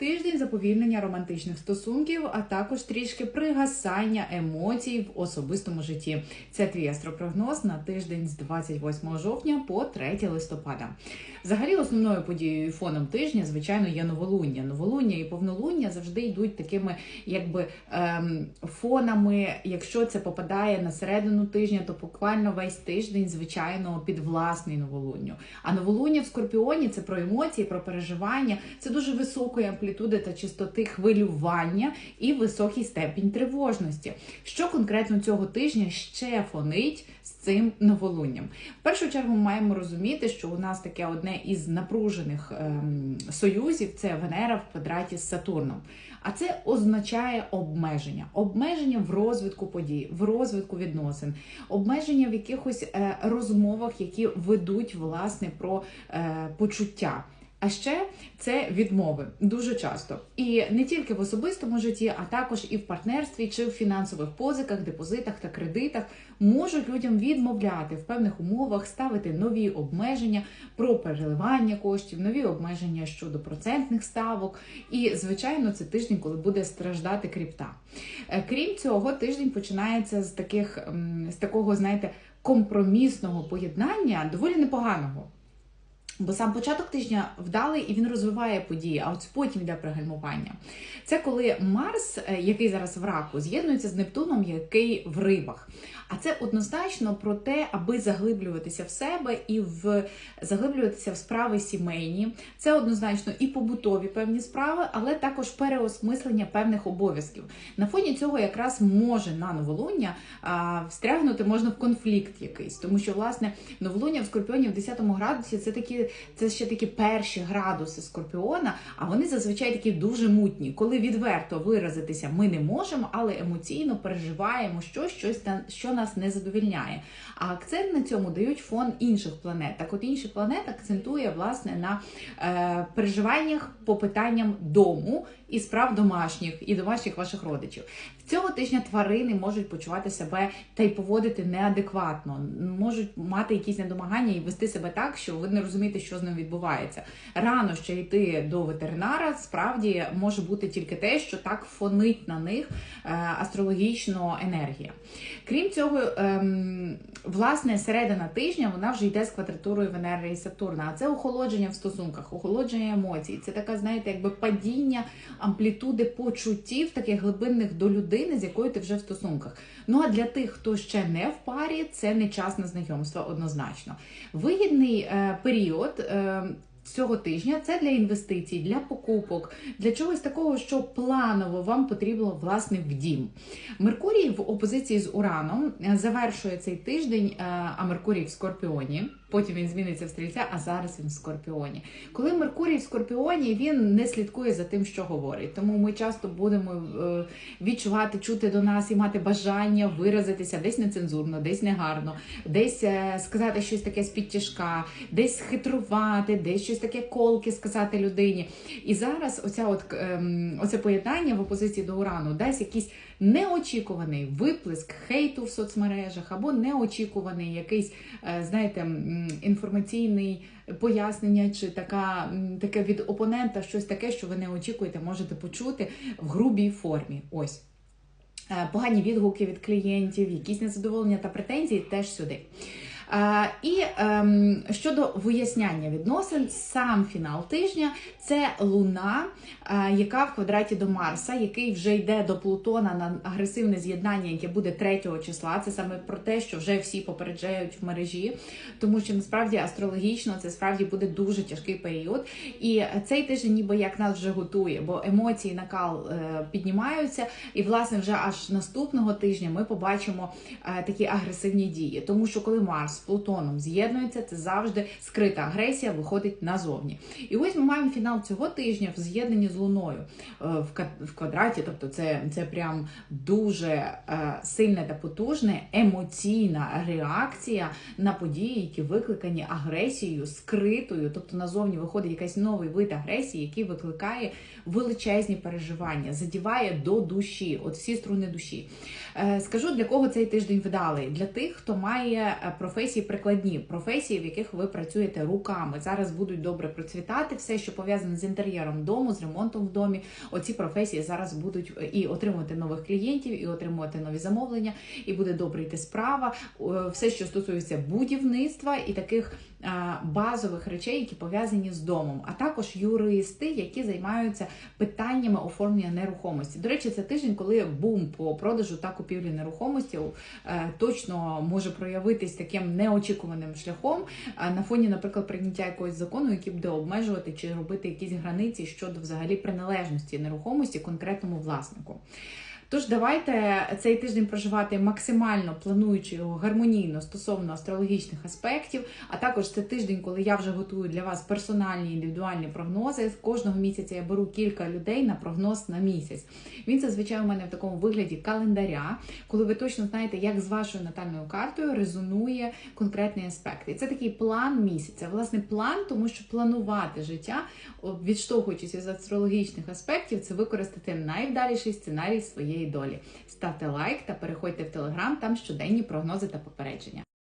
Тиждень заповільнення романтичних стосунків, а також трішки пригасання емоцій в особистому житті. Це твій астропрогноз на тиждень з 28 жовтня по 3 листопада. Взагалі, основною подією і фоном тижня, звичайно, є новолуння. Новолуння і повнолуння завжди йдуть такими, якби ем, фонами. Якщо це попадає на середину тижня, то буквально весь тиждень, звичайно, під власний новолунню. А новолуння в скорпіоні це про емоції, про переживання. Це дуже високої амплітуди та чистоти хвилювання і високий степінь тривожності. Що конкретно цього тижня ще фонить з цим новолунням? В першу чергу ми маємо розуміти, що у нас таке одне із напружених ем, союзів це Венера в квадраті з Сатурном. А це означає обмеження, обмеження в розвитку подій, в розвитку відносин, обмеження в якихось е, розмовах, які ведуть власне про е, почуття. А ще це відмови дуже часто, і не тільки в особистому житті, а також і в партнерстві чи в фінансових позиках, депозитах та кредитах можуть людям відмовляти в певних умовах, ставити нові обмеження про переливання коштів, нові обмеження щодо процентних ставок. І звичайно, це тиждень, коли буде страждати крипта. Е, крім цього, тиждень починається з таких з такого, знаєте, компромісного поєднання, доволі непоганого. Бо сам початок тижня вдалий і він розвиває події, а от потім йде пригальмування. Це коли Марс, е, який зараз в раку, з'єднується з Нептуном, який в рибах. А це однозначно про те, аби заглиблюватися в себе і в заглиблюватися в справи сімейні. Це однозначно і побутові певні справи, але також переосмислення певних обов'язків. На фоні цього якраз може на новолуння а, встрягнути можна в конфлікт якийсь, тому що власне новолуння в скорпіоні в 10 градусі це такі, це ще такі перші градуси скорпіона, а вони зазвичай такі дуже мутні. Коли відверто виразитися ми не можемо, але емоційно переживаємо щось, щось що нас не задовільняє. А акцент на цьому дають фон інших планет. Так от інші планети акцентує власне на е, переживаннях по питанням дому і справ домашніх і домашніх ваших родичів. Цього тижня тварини можуть почувати себе та й поводити неадекватно, можуть мати якісь недомагання і вести себе так, що ви не розумієте, що з ним відбувається. Рано ще йти до ветеринара, справді може бути тільки те, що так фонить на них е, астрологічно енергія. Крім цього, ем, власне, середина тижня вона вже йде з квадратурою Венери і Сатурна. А це охолодження в стосунках, охолодження емоцій. Це така, знаєте, якби падіння амплітуди почуттів, таких глибинних до людини, з якою ти вже в стосунках. Ну а для тих, хто ще не в парі, це не час на знайомство однозначно. Вигідний е, період. Е, Цього тижня це для інвестицій, для покупок, для чогось такого, що планово вам потрібно власне в дім. Меркурій в опозиції з Ураном е, завершує цей тиждень, е, а Меркурій в Скорпіоні. Потім він зміниться в стрільця, а зараз він в Скорпіоні. Коли Меркурій в Скорпіоні, він не слідкує за тим, що говорить. Тому ми часто будемо е, відчувати, чути до нас і мати бажання виразитися десь нецензурно, десь негарно, десь сказати щось таке з підтяжка, десь хитрувати, десь щось таке колки сказати людині. І зараз оця от, ем, оце поєднання в опозиції до урану дасть якийсь неочікуваний виплеск хейту в соцмережах або неочікуваний якийсь, е, знаєте, інформаційний пояснення, чи така, таке від опонента щось таке, що ви не очікуєте, можете почути в грубій формі. Ось. Е, погані відгуки від клієнтів, якісь незадоволення та претензії теж сюди. І ем, щодо виясняння відносин, сам фінал тижня це луна, яка в квадраті до Марса, який вже йде до Плутона на агресивне з'єднання, яке буде 3 числа. Це саме про те, що вже всі попереджають в мережі, тому що насправді астрологічно це справді буде дуже тяжкий період. І цей тиждень, ніби як нас вже готує, бо емоції накал е, піднімаються, і власне вже аж наступного тижня ми побачимо е, такі агресивні дії, тому що коли Марс Плутоном з'єднується, це завжди скрита агресія виходить назовні. І ось ми маємо фінал цього тижня в з'єднанні з Луною е, в квадраті, тобто це це прям дуже е, сильна та потужна емоційна реакція на події, які викликані агресією, скритою, тобто назовні виходить якийсь новий вид агресії, який викликає величезні переживання, задіває до душі, от всі струни душі. Е, скажу для кого цей тиждень вдалий? Для тих, хто має професію професії прикладні, професії, в яких ви працюєте руками. Зараз будуть добре процвітати все, що пов'язане з інтер'єром дому, з ремонтом в домі. Оці професії зараз будуть е, і отримувати нових клієнтів, і отримувати нові замовлення, і буде добре йти справа. Е, Все, що стосується будівництва і таких базових речей, які пов'язані з домом, а також юристи, які займаються питаннями оформлення нерухомості. До речі, це тиждень, коли бум по продажу та купівлі нерухомості е, точно може проявитись таким неочікуваним шляхом на фоні, наприклад, прийняття якогось закону, який буде обмежувати чи робити якісь границі щодо взагалі приналежності нерухомості конкретному власнику. Тож давайте цей тиждень проживати максимально плануючи його гармонійно стосовно астрологічних аспектів. А також це тиждень, коли я вже готую для вас персональні індивідуальні прогнози. Кожного місяця я беру кілька людей на прогноз на місяць. Він зазвичай у мене в такому вигляді календаря, коли ви точно знаєте, як з вашою натальною картою резонує конкретний аспект. І це такий план місяця. Власне, план, тому що планувати життя, відштовхуючись від астрологічних аспектів, це використати найвдаліший сценарій своєї долі. Ставте лайк та переходьте в телеграм, там щоденні прогнози та попередження.